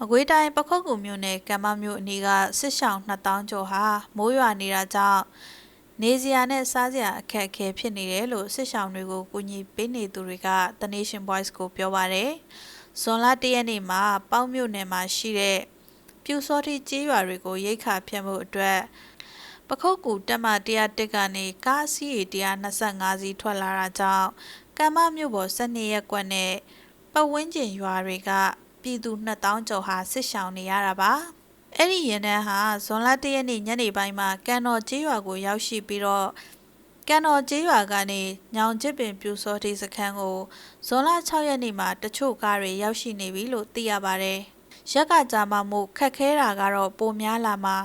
မကွေးတိုင်းပခုတ်ကူမြို့နယ်ကံမမြို့အနီးကစစ်ဆောင်2000ကျော်ဟာမိုးရွာနေတာကြောင့်နေစရာနဲ့စားစရာအခက်အခဲဖြစ်နေတယ်လို့စစ်ဆောင်တွေကိုကူညီပေးနေသူတွေက The Nation Voice ကိုပြောပါတယ်။ဇွန်လ၁ရက်နေ့မှာပေါက်မြို့နယ်မှာရှိတဲ့ပြူစောတိကြေးရွာတွေကိုရိတ်ခါဖြတ်မှုအတွက်ပခုတ်ကူတက်မ101ကနေကားစီးရီ125စီးထွက်လာတာကြောင့်ကံမမြို့ပေါ်12ရက်ကွက်နဲ့ပတ်ဝန်းကျင်ရွာတွေက ပြည်သူ2000ကျော်ဟာစစ်ရှောင်နေရတာပါအဲ့ဒီရင်တန်းဟာဇွန်လ1ရက်နေ့ညနေပိုင်းမှာကန်တော်ကျေးရွာကိုရောက်ရှိပြီးတော့ကန်တော်ကျေးရွာကနေညောင်ကျစ်ပင်ပြူစောတိစခန်းကိုဇွန်လ6ရက်နေ့မှာတချို့ကားတွေရောက်ရှိနေပြီလို့သိရပါတယ်ရက်ကကြာမှမို့ခက်ခဲတာကတော့ပိုများလာမှာ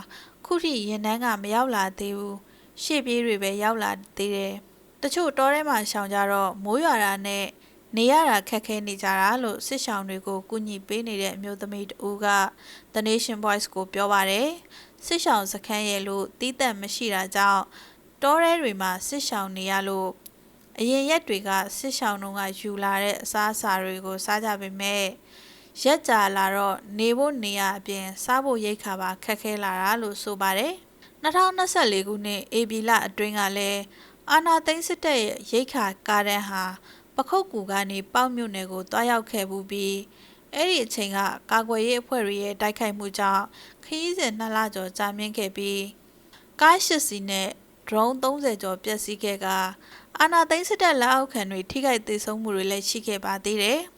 ခုထိရင်တန်းကမရောက်လာသေးဘူးရှေ့ပြေးတွေပဲရောက်လာသေးတယ်တချို့တောထဲမှာရှောင်ကြတော့မိုးရွာတာနဲ့ နေရတာခက်ခဲနေကြတာလို့စစ်ဆောင်တွေကိုကူညီပေးနေတဲ့အမျိုးသမီးတဦးက The Nation Voice ကိုပြောပါတယ်စစ်ဆောင်စခန်းရဲ့လို့တီးသက်မရှိတာကြောင့်တောထဲတွေမှာစစ်ဆောင်နေရလို့အရင်ရက်တွေကစစ်ဆောင်တို့ကယူလာတဲ့အစားအစာတွေကိုစားကြပေမဲ့ရက်ကြာလာတော့နေဖို့နေရအပြင်စားဖို့ရိတ်ခါပါခက်ခဲလာတာလို့ဆိုပါတယ်2024ခုနှစ်ဧပြီလအတွင်းကလည်းအာနာသိန်းစစ်တပ်ရဲ့ရိတ်ခါကားတန်းဟာ ပခုတ်ကူကနေပေါက်မြို့နယ်ကိုတွားရောက်ခဲ့မှုပြီးအဲ့ဒီအချိန်ကကာကွယ်ရေးအဖွဲ့တွေရဲ့တိုက်ခိုက်မှုကြောင့်ခရီးစဉ်နှစ်လကျော်ကြာမြင့်ခဲ့ပြီးကားရှစ်စီးနဲ့ drone 30ကျော်ပျက်စီးခဲ့ကအာနာသိန်းစစ်တပ်လက်အောက်ခံတွေထိခိုက်သေးဆုံးမှုတွေလည်းရှိခဲ့ပါသေးတယ်။